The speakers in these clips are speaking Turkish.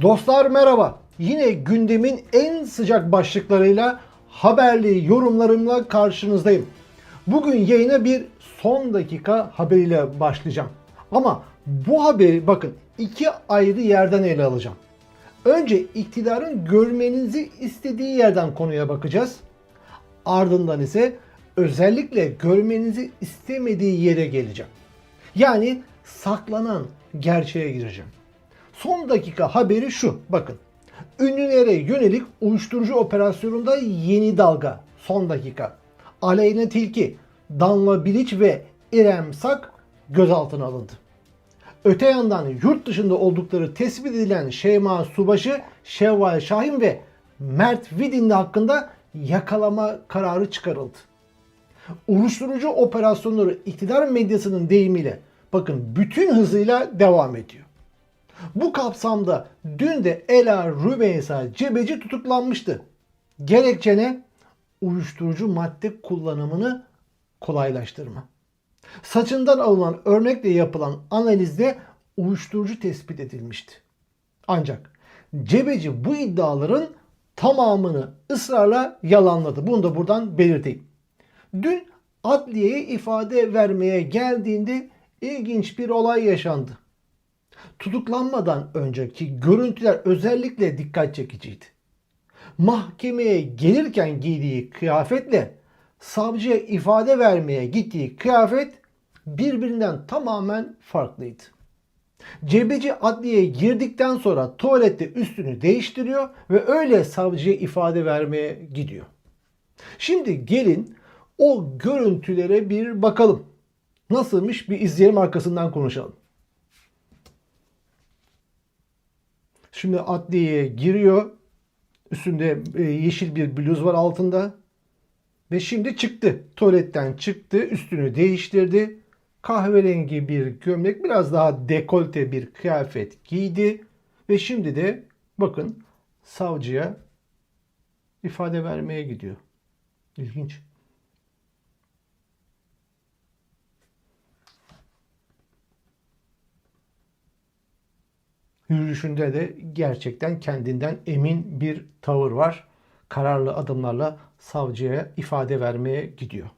Dostlar merhaba. Yine gündemin en sıcak başlıklarıyla haberli yorumlarımla karşınızdayım. Bugün yayına bir son dakika haberiyle başlayacağım. Ama bu haberi bakın iki ayrı yerden ele alacağım. Önce iktidarın görmenizi istediği yerden konuya bakacağız. Ardından ise özellikle görmenizi istemediği yere geleceğim. Yani saklanan gerçeğe gireceğim. Son dakika haberi şu. Bakın. Ünlülere yönelik uyuşturucu operasyonunda yeni dalga. Son dakika. Aleyna Tilki, Danla Bilic ve İrem Sak gözaltına alındı. Öte yandan yurt dışında oldukları tespit edilen Şeyma Subaşı, Şevval Şahin ve Mert Vidinli hakkında yakalama kararı çıkarıldı. Uyuşturucu operasyonları iktidar medyasının deyimiyle bakın bütün hızıyla devam ediyor. Bu kapsamda dün de Ela Rümeysa Cebeci tutuklanmıştı. Gerekçe ne? Uyuşturucu madde kullanımını kolaylaştırma. Saçından alınan örnekle yapılan analizde uyuşturucu tespit edilmişti. Ancak Cebeci bu iddiaların tamamını ısrarla yalanladı. Bunu da buradan belirteyim. Dün adliyeye ifade vermeye geldiğinde ilginç bir olay yaşandı. Tutuklanmadan önceki görüntüler özellikle dikkat çekiciydi. Mahkemeye gelirken giydiği kıyafetle savcıya ifade vermeye gittiği kıyafet birbirinden tamamen farklıydı. Cebeci adliyeye girdikten sonra tuvalette üstünü değiştiriyor ve öyle savcıya ifade vermeye gidiyor. Şimdi gelin o görüntülere bir bakalım. Nasılmış bir izleyelim arkasından konuşalım. Şimdi adliyeye giriyor. Üstünde e, yeşil bir bluz var altında. Ve şimdi çıktı. Tuvaletten çıktı. Üstünü değiştirdi. Kahverengi bir gömlek. Biraz daha dekolte bir kıyafet giydi. Ve şimdi de bakın savcıya ifade vermeye gidiyor. İlginç. Yürüyüşünde de gerçekten kendinden emin bir tavır var. Kararlı adımlarla savcıya ifade vermeye gidiyor.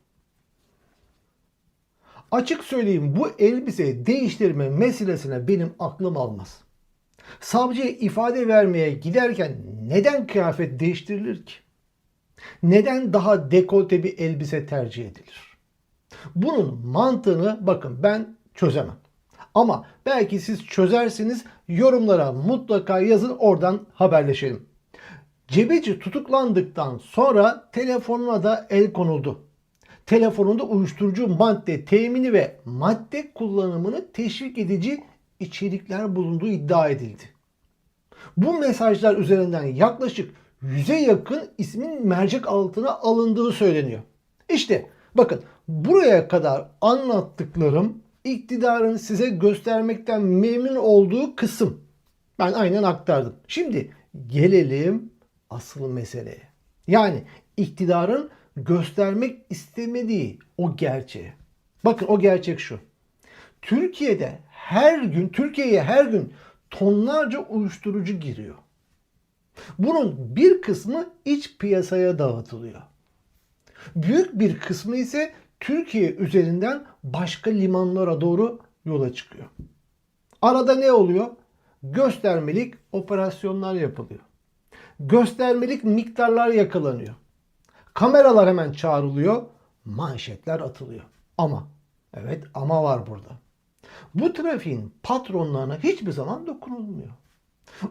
Açık söyleyeyim bu elbise değiştirme meselesine benim aklım almaz. Savcıya ifade vermeye giderken neden kıyafet değiştirilir ki? Neden daha dekolte bir elbise tercih edilir? Bunun mantığını bakın ben çözemem. Ama belki siz çözersiniz yorumlara mutlaka yazın oradan haberleşelim. Cebeci tutuklandıktan sonra telefonuna da el konuldu. Telefonunda uyuşturucu madde temini ve madde kullanımını teşvik edici içerikler bulunduğu iddia edildi. Bu mesajlar üzerinden yaklaşık 100'e yakın ismin mercek altına alındığı söyleniyor. İşte bakın buraya kadar anlattıklarım iktidarın size göstermekten memnun olduğu kısım. Ben aynen aktardım. Şimdi gelelim asıl meseleye. Yani iktidarın göstermek istemediği o gerçeğe. Bakın o gerçek şu. Türkiye'de her gün, Türkiye'ye her gün tonlarca uyuşturucu giriyor. Bunun bir kısmı iç piyasaya dağıtılıyor. Büyük bir kısmı ise Türkiye üzerinden başka limanlara doğru yola çıkıyor. Arada ne oluyor? Göstermelik operasyonlar yapılıyor. Göstermelik miktarlar yakalanıyor. Kameralar hemen çağrılıyor, manşetler atılıyor. Ama, evet ama var burada. Bu trafiğin patronlarına hiçbir zaman dokunulmuyor.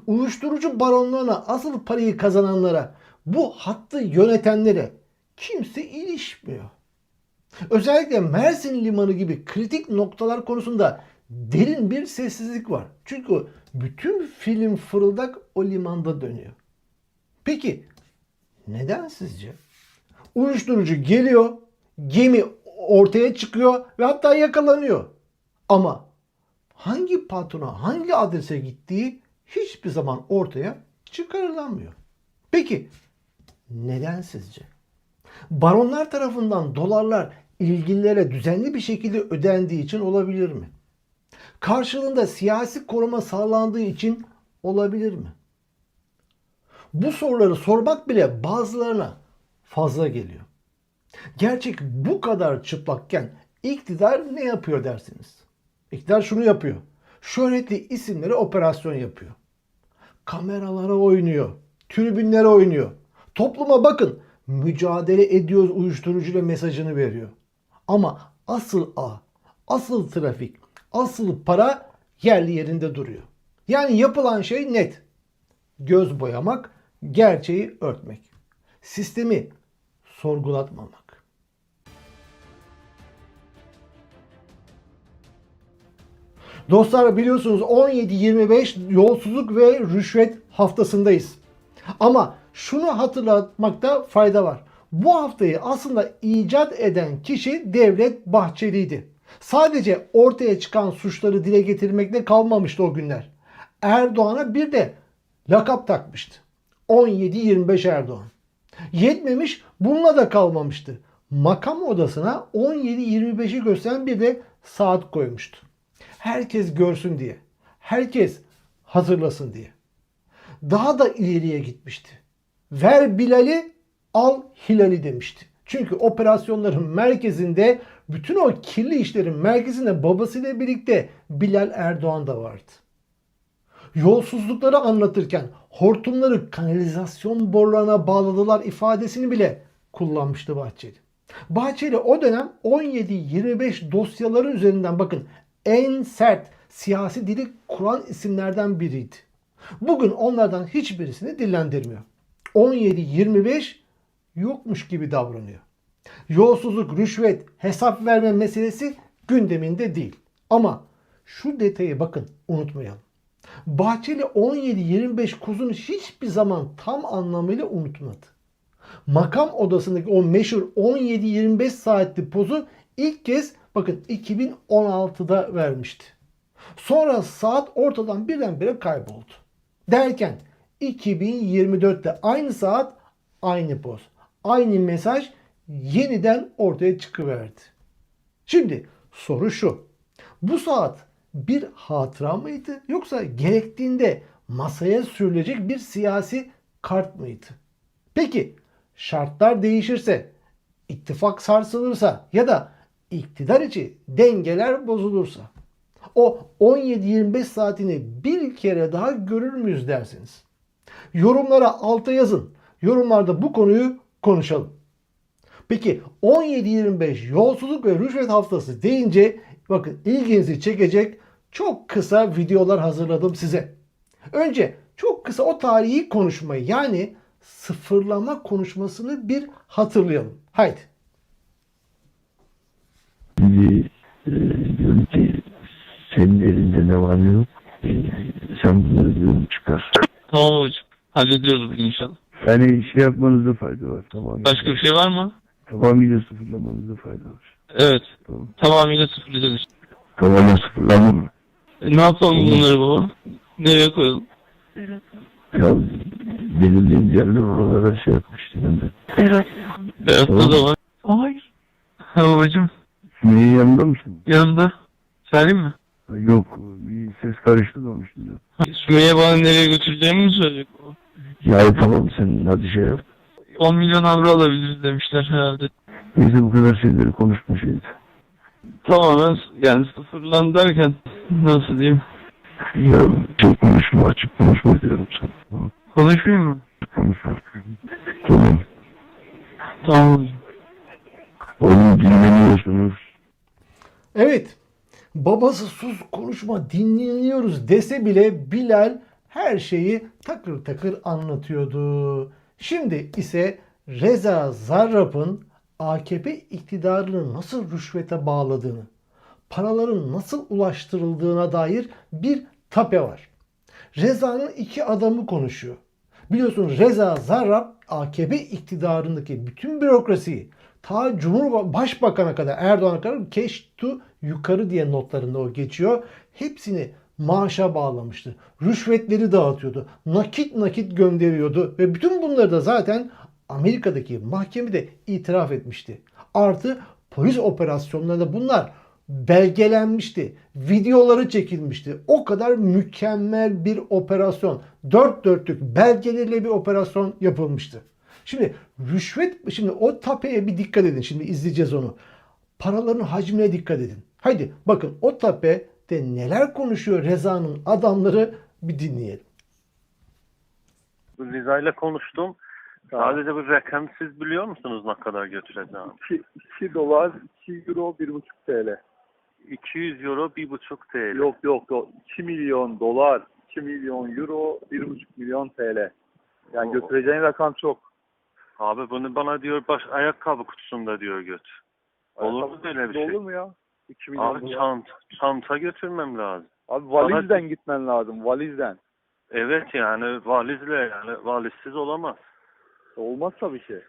Uyuşturucu baronlarına asıl parayı kazananlara, bu hattı yönetenlere kimse ilişmiyor. Özellikle Mersin Limanı gibi kritik noktalar konusunda derin bir sessizlik var. Çünkü bütün film fırıldak o limanda dönüyor. Peki neden sizce? Uyuşturucu geliyor, gemi ortaya çıkıyor ve hatta yakalanıyor. Ama hangi patrona, hangi adrese gittiği hiçbir zaman ortaya çıkarılamıyor. Peki neden sizce? Baronlar tarafından dolarlar ilgililere düzenli bir şekilde ödendiği için olabilir mi? Karşılığında siyasi koruma sağlandığı için olabilir mi? Bu soruları sormak bile bazılarına fazla geliyor. Gerçek bu kadar çıplakken iktidar ne yapıyor dersiniz? İktidar şunu yapıyor. Şöhretli isimlere operasyon yapıyor. Kameralara oynuyor. Tribünlere oynuyor. Topluma bakın mücadele ediyoruz uyuşturucuyla mesajını veriyor. Ama asıl ağ, asıl trafik, asıl para yerli yerinde duruyor. Yani yapılan şey net. Göz boyamak, gerçeği örtmek. Sistemi sorgulatmamak. Dostlar biliyorsunuz 17-25 yolsuzluk ve rüşvet haftasındayız. Ama şunu hatırlatmakta fayda var. Bu haftayı aslında icat eden kişi Devlet Bahçeli'ydi. Sadece ortaya çıkan suçları dile getirmekle kalmamıştı o günler. Erdoğan'a bir de lakap takmıştı. 17-25 Erdoğan. Yetmemiş bununla da kalmamıştı. Makam odasına 17-25'i gösteren bir de saat koymuştu. Herkes görsün diye. Herkes hazırlasın diye. Daha da ileriye gitmişti. Ver Bilal'i al Hilal'i demişti. Çünkü operasyonların merkezinde bütün o kirli işlerin merkezinde babasıyla birlikte Bilal Erdoğan da vardı. Yolsuzlukları anlatırken hortumları kanalizasyon borularına bağladılar ifadesini bile kullanmıştı Bahçeli. Bahçeli o dönem 17-25 dosyaların üzerinden bakın en sert siyasi dili kuran isimlerden biriydi. Bugün onlardan hiçbirisini dillendirmiyor. 17-25 yokmuş gibi davranıyor. Yolsuzluk, rüşvet, hesap verme meselesi gündeminde değil. Ama şu detayı bakın unutmayalım. Bahçeli 17-25 kuzunu hiçbir zaman tam anlamıyla unutmadı. Makam odasındaki o meşhur 17-25 saatlik pozu ilk kez bakın 2016'da vermişti. Sonra saat ortadan birdenbire kayboldu. Derken 2024'te aynı saat aynı poz. Aynı mesaj yeniden ortaya çıkıverdi. Şimdi soru şu. Bu saat bir hatıra mıydı yoksa gerektiğinde masaya sürülecek bir siyasi kart mıydı? Peki şartlar değişirse, ittifak sarsılırsa ya da iktidar içi dengeler bozulursa o 17-25 saatini bir kere daha görür müyüz dersiniz? Yorumlara alta yazın. Yorumlarda bu konuyu konuşalım. Peki 17-25 yolsuzluk ve rüşvet haftası deyince bakın ilginizi çekecek çok kısa videolar hazırladım size. Önce çok kısa o tarihi konuşmayı yani sıfırlama konuşmasını bir hatırlayalım. Haydi. Şimdi e, diyorum ki senin elinde ne var ne yok. E, sen bunları diyorum çıkar. Tamam hocam. Hallediyoruz inşallah. Yani şey yapmanızda fayda var. Tamam. Başka bir şey var mı? Tamamıyla sıfırlamanızda fayda var. Evet. Tamam. Tamamıyla sıfırlayacağız işte. Tamamen sıfırlama mı? E, ne yapalım bunları baba? Nereye koyalım? Ya belirlediğim yerler oralara şey yapmıştı ben de. Beyazda Tamam. da var. Hayır. Ha babacım. Sümeyye yanında mısın? Yanında. Söyleyeyim mi? Ha, Yok. Bir ses karıştı da şimdi. Sümeyye bana nereye götüreceğimi mi söyleyecek baba? Ya tamam sen hadi şey yap. 10 milyon avro alabiliriz demişler herhalde. Neyse bu kadar şeyleri konuşma şeydi. Tamamen yani sıfırlan derken nasıl diyeyim? Ya çok konuşma açık konuşma diyorum sana. Tamam. Konuşmayayım mı? Konuşma. Tamam. Tamam. Onu dinlemiyorsunuz. Evet. Babası sus konuşma dinleniyoruz dese bile Bilal her şeyi takır takır anlatıyordu. Şimdi ise Reza Zarrab'ın AKP iktidarını nasıl rüşvete bağladığını, paraların nasıl ulaştırıldığına dair bir tape var. Reza'nın iki adamı konuşuyor. Biliyorsun Reza Zarrab AKP iktidarındaki bütün bürokrasiyi ta Cumhurbaşkanı'na kadar Erdoğan'a kadar keş to yukarı diye notlarında o geçiyor. Hepsini maaşa bağlamıştı. Rüşvetleri dağıtıyordu. Nakit nakit gönderiyordu ve bütün bunları da zaten Amerika'daki mahkemede itiraf etmişti. Artı polis operasyonlarında bunlar belgelenmişti. Videoları çekilmişti. O kadar mükemmel bir operasyon. Dört dörtlük belgeleriyle bir operasyon yapılmıştı. Şimdi rüşvet, şimdi o tapeye bir dikkat edin. Şimdi izleyeceğiz onu. Paraların hacmine dikkat edin. Haydi bakın o tapede neler konuşuyor Reza'nın adamları bir dinleyelim. Bu Riza ile konuştum. Sadece bu rakam siz biliyor musunuz ne kadar götüreceğim? 2, 2 dolar, 2 euro, 1,5 TL. 200 euro, 1,5 TL. Yok yok yok. 2 milyon dolar, 2 milyon euro, 1,5 milyon TL. Yani Oo. götüreceğin rakam çok. Abi bunu bana diyor baş ayakkabı kutusunda diyor göt. Olur mu böyle bir şey? Olur mu ya? 2 milyon Abi dolar. çant, çanta götürmem lazım. Abi valizden gitmen lazım, valizden. Evet yani valizle yani valizsiz olamaz. Olmaz tabii ki.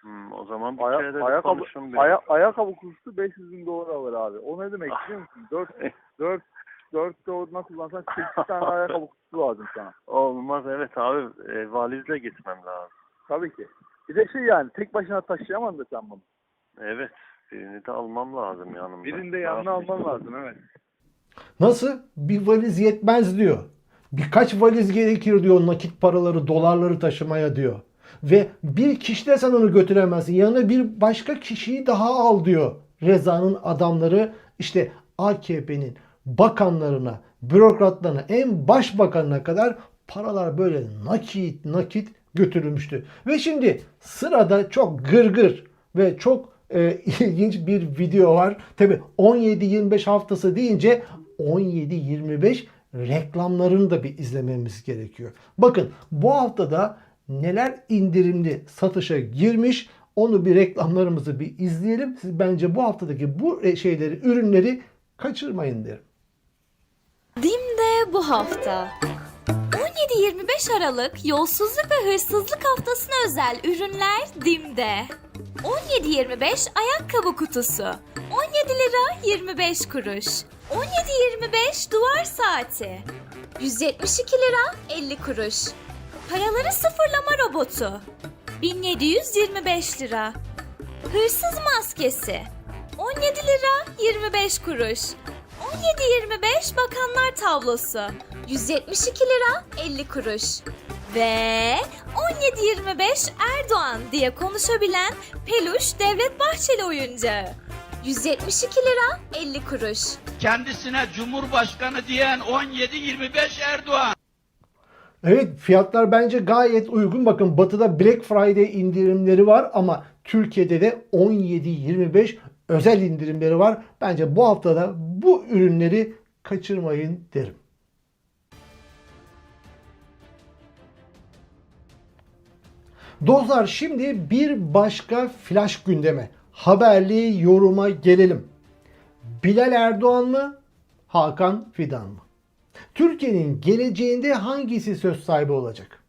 Hmm, o zaman bir Aya, kere de ayakkabı, konuşun bir. aya, ayakkabı kutusu 500 bin dolar alır abi. O ne demek biliyor musun? 4, 4, 4 doğruna kullansan 8 tane ayakkabı kutusu lazım sana. Olmaz evet abi e, valizle gitmem lazım. Tabii ki. Bir de şey yani tek başına taşıyamam da sen bunu. Evet birini de almam lazım yanımda. Birini de Ne yanına yapayım? alman lazım evet. Nasıl? Bir valiz yetmez diyor. Birkaç valiz gerekir diyor nakit paraları, dolarları taşımaya diyor. Ve bir kişi de sen onu götüremezsin. Yanına bir başka kişiyi daha al diyor. Reza'nın adamları işte AKP'nin bakanlarına, bürokratlarına, en başbakanına kadar paralar böyle nakit nakit götürülmüştü. Ve şimdi sırada çok gırgır ve çok e, ilginç bir video var. Tabi 17-25 haftası deyince 17-25 reklamlarını da bir izlememiz gerekiyor. Bakın bu haftada neler indirimli satışa girmiş onu bir reklamlarımızı bir izleyelim. Siz bence bu haftadaki bu şeyleri, ürünleri kaçırmayın derim. Dim'de bu hafta. 17-25 Aralık yolsuzluk ve hırsızlık haftasına özel ürünler Dim'de. 17-25 ayakkabı kutusu. 17 lira 25 kuruş. 17-25 duvar saati. 172 lira 50 kuruş. Paraları sıfırlama robotu. 1725 lira. Hırsız maskesi. 17 lira 25 kuruş. 17-25 bakanlar tablosu. 172 lira 50 kuruş. Ve 17-25 Erdoğan diye konuşabilen peluş Devlet Bahçeli oyuncağı. 172 lira 50 kuruş. kendisine Cumhurbaşkanı diyen 17-25 Erdoğan. Evet fiyatlar bence gayet uygun. Bakın batıda Black Friday indirimleri var ama Türkiye'de de 17-25 özel indirimleri var. Bence bu haftada bu ürünleri kaçırmayın derim. Dostlar şimdi bir başka flash gündeme, haberli yoruma gelelim. Bilal Erdoğan mı, Hakan Fidan mı? Türkiye'nin geleceğinde hangisi söz sahibi olacak?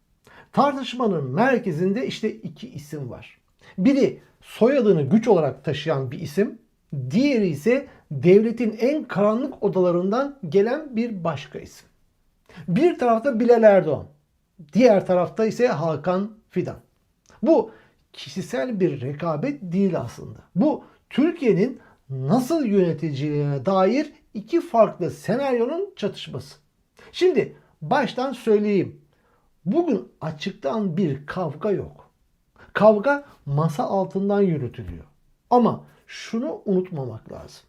Tartışmanın merkezinde işte iki isim var. Biri soyadını güç olarak taşıyan bir isim, diğeri ise devletin en karanlık odalarından gelen bir başka isim. Bir tarafta Bilal Erdoğan, diğer tarafta ise Hakan Fidan. Bu kişisel bir rekabet değil aslında. Bu Türkiye'nin nasıl yöneteceğine dair iki farklı senaryonun çatışması. Şimdi baştan söyleyeyim. Bugün açıktan bir kavga yok. Kavga masa altından yürütülüyor. Ama şunu unutmamak lazım.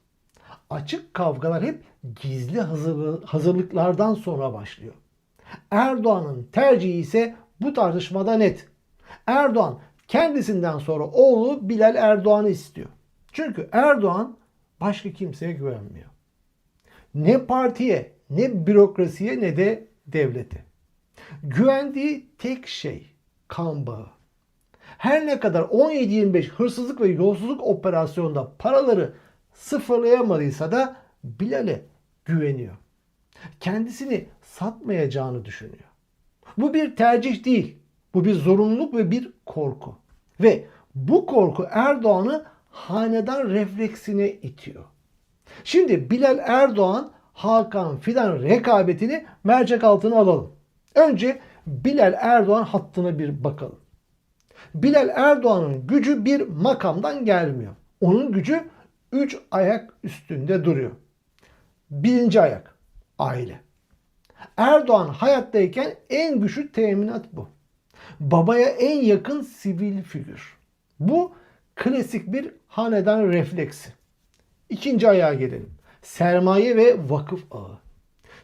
Açık kavgalar hep gizli hazırlı- hazırlıklardan sonra başlıyor. Erdoğan'ın tercihi ise bu tartışmada net. Erdoğan kendisinden sonra oğlu Bilal Erdoğan'ı istiyor. Çünkü Erdoğan başka kimseye güvenmiyor. Ne partiye, ne bürokrasiye ne de devlete. Güvendiği tek şey kan bağı. Her ne kadar 17-25 hırsızlık ve yolsuzluk operasyonunda paraları sıfırlayamadıysa da Bilal'e güveniyor. Kendisini satmayacağını düşünüyor. Bu bir tercih değil. Bu bir zorunluluk ve bir korku. Ve bu korku Erdoğan'ı hanedan refleksine itiyor. Şimdi Bilal Erdoğan Hakan Fidan rekabetini mercek altına alalım. Önce Bilal Erdoğan hattına bir bakalım. Bilal Erdoğan'ın gücü bir makamdan gelmiyor. Onun gücü üç ayak üstünde duruyor. Birinci ayak aile. Erdoğan hayattayken en güçlü teminat bu. Babaya en yakın sivil figür. Bu klasik bir hanedan refleksi. İkinci ayağa gelelim. Sermaye ve vakıf ağı.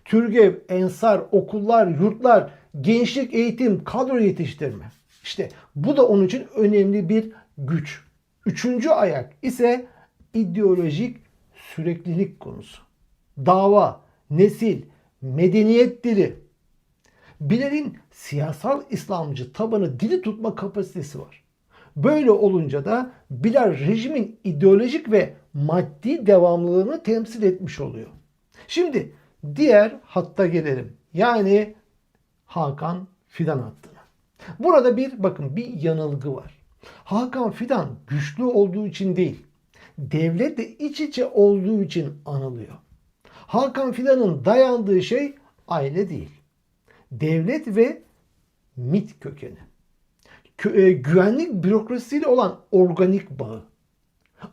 Türgev, ensar, okullar, yurtlar, gençlik eğitim, kadro yetiştirme. İşte bu da onun için önemli bir güç. Üçüncü ayak ise ideolojik süreklilik konusu. Dava, nesil, medeniyet dili. Bilal'in siyasal İslamcı tabanı dili tutma kapasitesi var. Böyle olunca da Bilal rejimin ideolojik ve maddi devamlılığını temsil etmiş oluyor. Şimdi diğer hatta gelelim. Yani Hakan Fidan hattına. Burada bir bakın bir yanılgı var. Hakan Fidan güçlü olduğu için değil, devletle iç içe olduğu için anılıyor. Hakan Fidan'ın dayandığı şey aile değil. Devlet ve MIT kökeni. Kö- e, güvenlik bürokrasisiyle olan organik bağı.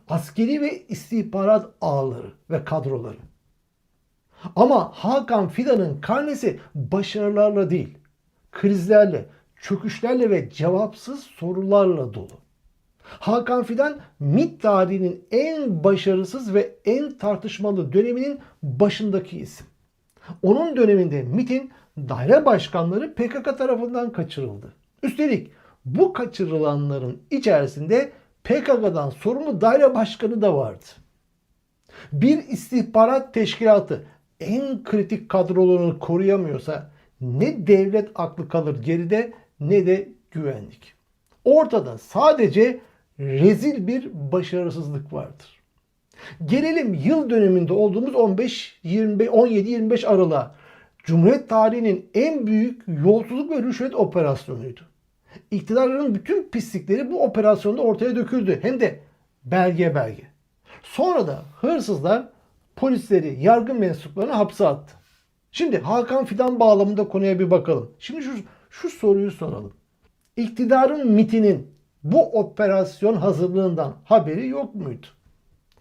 Askeri ve istihbarat ağları ve kadroları. Ama Hakan Fidan'ın karnesi başarılarla değil, krizlerle, çöküşlerle ve cevapsız sorularla dolu. Hakan Fidan MİT tarihinin en başarısız ve en tartışmalı döneminin başındaki isim. Onun döneminde MİT'in daire başkanları PKK tarafından kaçırıldı. Üstelik bu kaçırılanların içerisinde PKK'dan sorumlu daire başkanı da vardı. Bir istihbarat teşkilatı en kritik kadrolarını koruyamıyorsa ne devlet aklı kalır geride ne de güvenlik. Ortada sadece rezil bir başarısızlık vardır. Gelelim yıl döneminde olduğumuz 15 25 17 25 Aralık'a. Cumhuriyet tarihinin en büyük yolsuzluk ve rüşvet operasyonuydu. İktidarların bütün pislikleri bu operasyonda ortaya döküldü. Hem de belge belge. Sonra da hırsızlar polisleri, yargı mensuplarını hapse attı. Şimdi Hakan Fidan bağlamında konuya bir bakalım. Şimdi şu, şu soruyu soralım. İktidarın MIT'inin bu operasyon hazırlığından haberi yok muydu?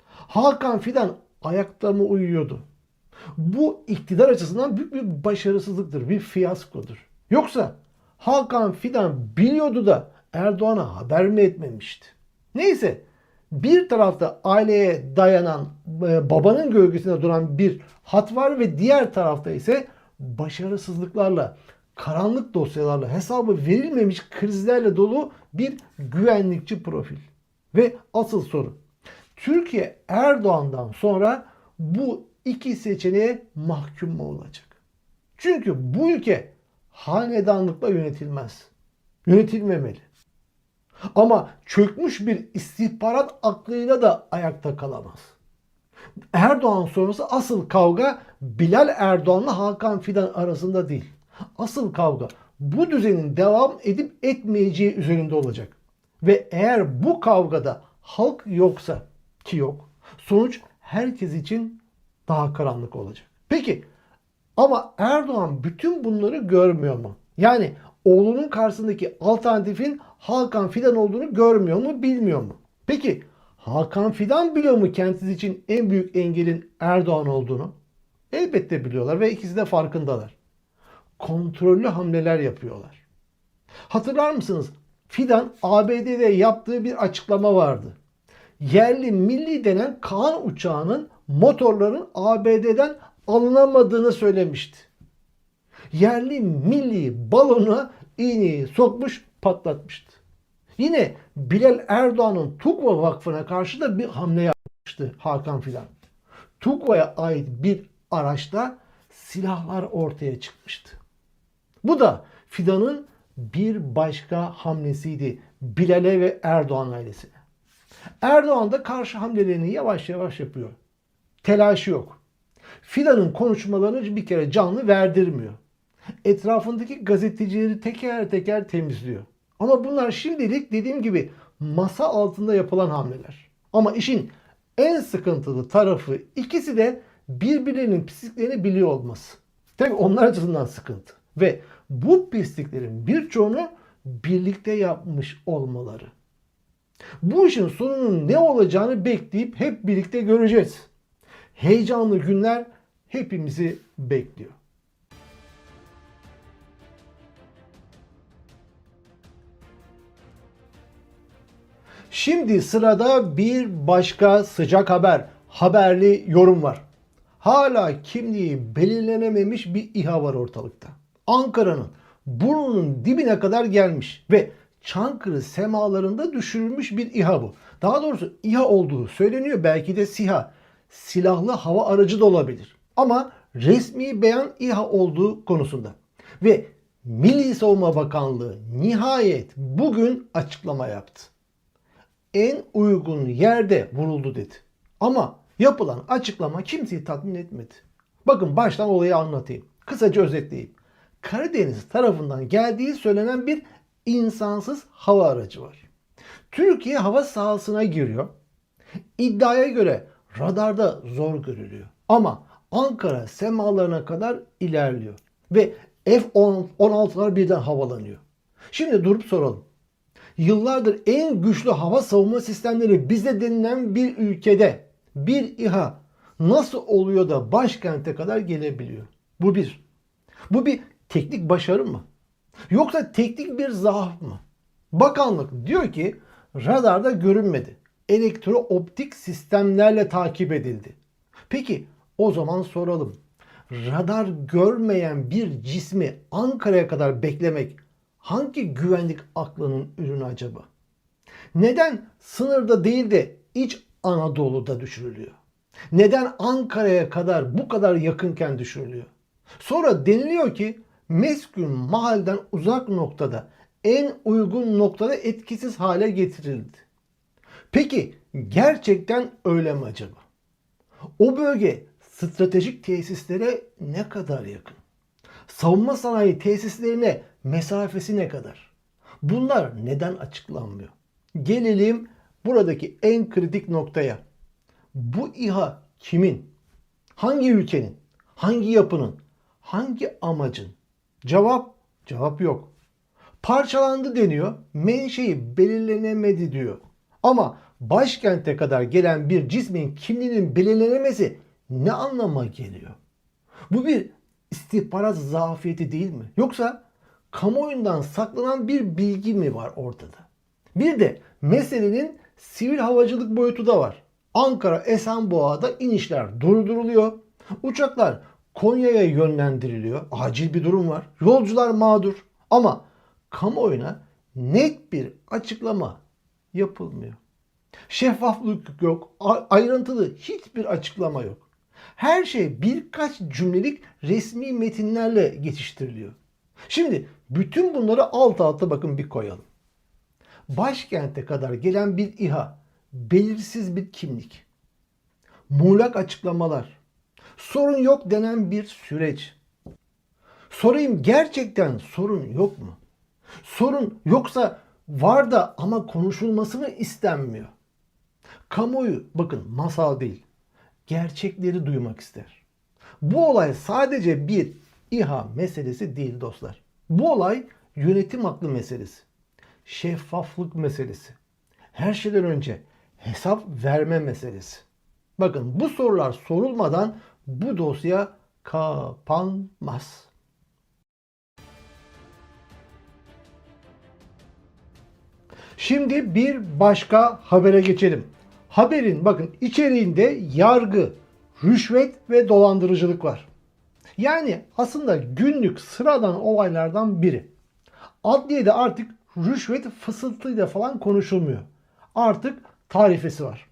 Hakan Fidan ayakta mı uyuyordu? Bu iktidar açısından büyük bir başarısızlıktır, bir fiyaskodur. Yoksa Hakan Fidan biliyordu da Erdoğan'a haber mi etmemişti? Neyse bir tarafta aileye dayanan e, babanın gölgesinde duran bir hat var ve diğer tarafta ise başarısızlıklarla, karanlık dosyalarla, hesabı verilmemiş krizlerle dolu bir güvenlikçi profil. Ve asıl soru. Türkiye Erdoğan'dan sonra bu iki seçeneğe mahkum mu olacak? Çünkü bu ülke hanedanlıkla yönetilmez. Yönetilmemeli. Ama çökmüş bir istihbarat aklıyla da ayakta kalamaz. Erdoğan sonrası asıl kavga Bilal Erdoğan'la Hakan Fidan arasında değil. Asıl kavga bu düzenin devam edip etmeyeceği üzerinde olacak. Ve eğer bu kavgada halk yoksa ki yok sonuç herkes için daha karanlık olacak. Peki ama Erdoğan bütün bunları görmüyor mu? Yani oğlunun karşısındaki alternatifin Hakan Fidan olduğunu görmüyor mu, bilmiyor mu? Peki Hakan Fidan biliyor mu kendisi için en büyük engelin Erdoğan olduğunu? Elbette biliyorlar ve ikisi de farkındalar. Kontrollü hamleler yapıyorlar. Hatırlar mısınız? Fidan ABD'de yaptığı bir açıklama vardı. Yerli milli denen Kaan uçağının motorların ABD'den alınamadığını söylemişti. Yerli milli balona iğneyi sokmuş patlatmıştı. Yine Bilal Erdoğan'ın TUGVA Vakfı'na karşı da bir hamle yapmıştı Hakan Fidan. TUGVA'ya ait bir araçta silahlar ortaya çıkmıştı. Bu da Fidan'ın bir başka hamlesiydi Bilal'e ve Erdoğan ailesine. Erdoğan da karşı hamlelerini yavaş yavaş yapıyor. Telaşı yok. Fidan'ın konuşmalarını bir kere canlı verdirmiyor. Etrafındaki gazetecileri teker teker temizliyor. Ama bunlar şimdilik dediğim gibi masa altında yapılan hamleler. Ama işin en sıkıntılı tarafı ikisi de birbirlerinin pisliklerini biliyor olması. Tabii onlar açısından sıkıntı. Ve bu pisliklerin birçoğunu birlikte yapmış olmaları. Bu işin sonunun ne olacağını bekleyip hep birlikte göreceğiz. Heyecanlı günler hepimizi bekliyor. Şimdi sırada bir başka sıcak haber, haberli yorum var. Hala kimliği belirlenememiş bir İHA var ortalıkta. Ankara'nın burnunun dibine kadar gelmiş ve Çankırı semalarında düşürülmüş bir İHA bu. Daha doğrusu İHA olduğu söyleniyor. Belki de SİHA. Silahlı hava aracı da olabilir. Ama resmi beyan İHA olduğu konusunda. Ve Milli Savunma Bakanlığı nihayet bugün açıklama yaptı en uygun yerde vuruldu dedi. Ama yapılan açıklama kimseyi tatmin etmedi. Bakın baştan olayı anlatayım. Kısaca özetleyeyim. Karadeniz tarafından geldiği söylenen bir insansız hava aracı var. Türkiye hava sahasına giriyor. İddiaya göre radarda zor görülüyor. Ama Ankara semalarına kadar ilerliyor. Ve F-16'lar birden havalanıyor. Şimdi durup soralım yıllardır en güçlü hava savunma sistemleri bize denilen bir ülkede bir İHA nasıl oluyor da başkente kadar gelebiliyor? Bu bir. Bu bir teknik başarı mı? Yoksa teknik bir zaaf mı? Bakanlık diyor ki radarda görünmedi. Elektrooptik sistemlerle takip edildi. Peki o zaman soralım. Radar görmeyen bir cismi Ankara'ya kadar beklemek hangi güvenlik aklının ürünü acaba? Neden sınırda değil de iç Anadolu'da düşürülüyor? Neden Ankara'ya kadar bu kadar yakınken düşürülüyor? Sonra deniliyor ki meskun mahalden uzak noktada en uygun noktada etkisiz hale getirildi. Peki gerçekten öyle mi acaba? O bölge stratejik tesislere ne kadar yakın? Savunma sanayi tesislerine mesafesi ne kadar? Bunlar neden açıklanmıyor? Gelelim buradaki en kritik noktaya. Bu İHA kimin? Hangi ülkenin? Hangi yapının? Hangi amacın? Cevap, cevap yok. Parçalandı deniyor, menşei belirlenemedi diyor. Ama başkente kadar gelen bir cismin kimliğinin belirlenemesi ne anlama geliyor? Bu bir istihbarat zafiyeti değil mi? Yoksa kamuoyundan saklanan bir bilgi mi var ortada? Bir de meselenin sivil havacılık boyutu da var. Ankara Esenboğa'da inişler durduruluyor. Uçaklar Konya'ya yönlendiriliyor. Acil bir durum var. Yolcular mağdur. Ama kamuoyuna net bir açıklama yapılmıyor. Şeffaflık yok. Ayrıntılı hiçbir açıklama yok. Her şey birkaç cümlelik resmi metinlerle geçiştiriliyor. Şimdi bütün bunları alt alta bakın bir koyalım. Başkente kadar gelen bir İHA, belirsiz bir kimlik, muğlak açıklamalar, sorun yok denen bir süreç. Sorayım gerçekten sorun yok mu? Sorun yoksa var da ama konuşulması mı istenmiyor? Kamuoyu bakın masal değil, gerçekleri duymak ister. Bu olay sadece bir İHA meselesi değil dostlar. Bu olay yönetim aklı meselesi. Şeffaflık meselesi. Her şeyden önce hesap verme meselesi. Bakın bu sorular sorulmadan bu dosya kapanmaz. Şimdi bir başka habere geçelim. Haberin bakın içeriğinde yargı, rüşvet ve dolandırıcılık var. Yani aslında günlük sıradan olaylardan biri. Adliyede artık rüşvet fısıltıyla falan konuşulmuyor. Artık tarifesi var.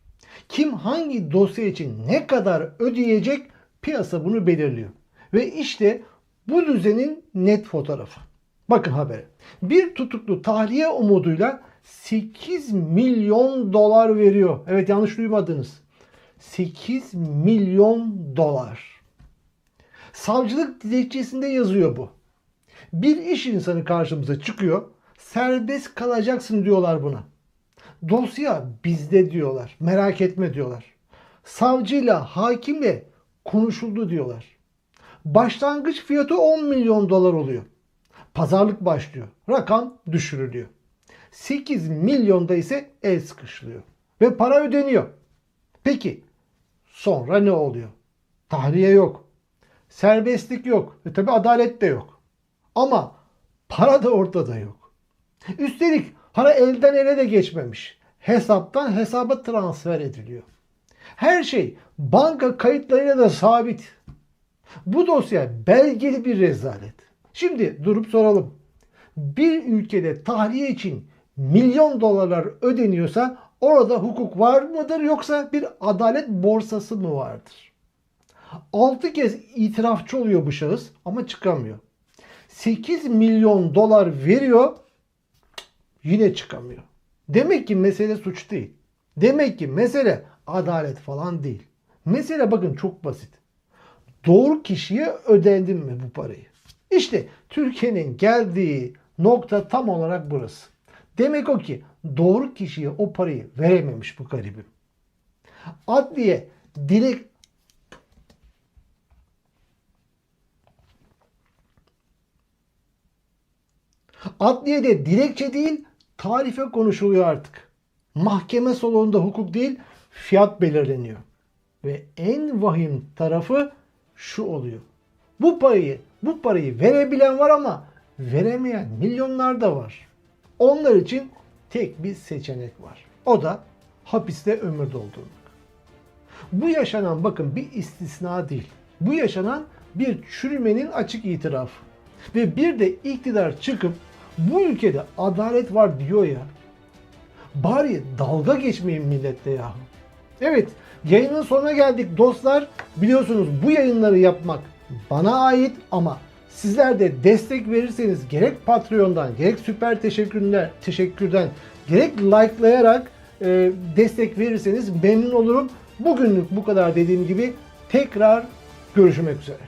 Kim hangi dosya için ne kadar ödeyecek piyasa bunu belirliyor. Ve işte bu düzenin net fotoğrafı. Bakın habere. Bir tutuklu tahliye umuduyla 8 milyon dolar veriyor. Evet yanlış duymadınız. 8 milyon dolar. Savcılık dilekçesinde yazıyor bu. Bir iş insanı karşımıza çıkıyor. Serbest kalacaksın diyorlar buna. Dosya bizde diyorlar. Merak etme diyorlar. Savcıyla, hakimle konuşuldu diyorlar. Başlangıç fiyatı 10 milyon dolar oluyor. Pazarlık başlıyor. Rakam düşürülüyor. 8 milyonda ise el sıkışılıyor. Ve para ödeniyor. Peki sonra ne oluyor? Tahliye yok. Serbestlik yok. E tabi adalet de yok. Ama para da ortada yok. Üstelik para elden ele de geçmemiş. Hesaptan hesaba transfer ediliyor. Her şey banka kayıtlarıyla da sabit. Bu dosya belgeli bir rezalet. Şimdi durup soralım. Bir ülkede tahliye için milyon dolarlar ödeniyorsa orada hukuk var mıdır yoksa bir adalet borsası mı vardır? 6 kez itirafçı oluyor bu şahıs ama çıkamıyor. 8 milyon dolar veriyor yine çıkamıyor. Demek ki mesele suç değil. Demek ki mesele adalet falan değil. Mesele bakın çok basit. Doğru kişiye ödendi mi bu parayı? İşte Türkiye'nin geldiği nokta tam olarak burası. Demek o ki doğru kişiye o parayı verememiş bu garibim. Adliye dilek Adliyede dilekçe değil tarife konuşuluyor artık. Mahkeme salonunda hukuk değil fiyat belirleniyor. Ve en vahim tarafı şu oluyor. Bu parayı, bu parayı verebilen var ama veremeyen milyonlar da var. Onlar için tek bir seçenek var. O da hapiste ömür doldurmak. Bu yaşanan bakın bir istisna değil. Bu yaşanan bir çürümenin açık itirafı. Ve bir de iktidar çıkıp bu ülkede adalet var diyor ya. Bari dalga geçmeyin milletle ya. Evet yayının sonuna geldik dostlar. Biliyorsunuz bu yayınları yapmak bana ait ama sizler de destek verirseniz gerek Patreon'dan gerek süper teşekkürler teşekkürden gerek likelayarak e, destek verirseniz memnun olurum. Bugünlük bu kadar dediğim gibi tekrar görüşmek üzere.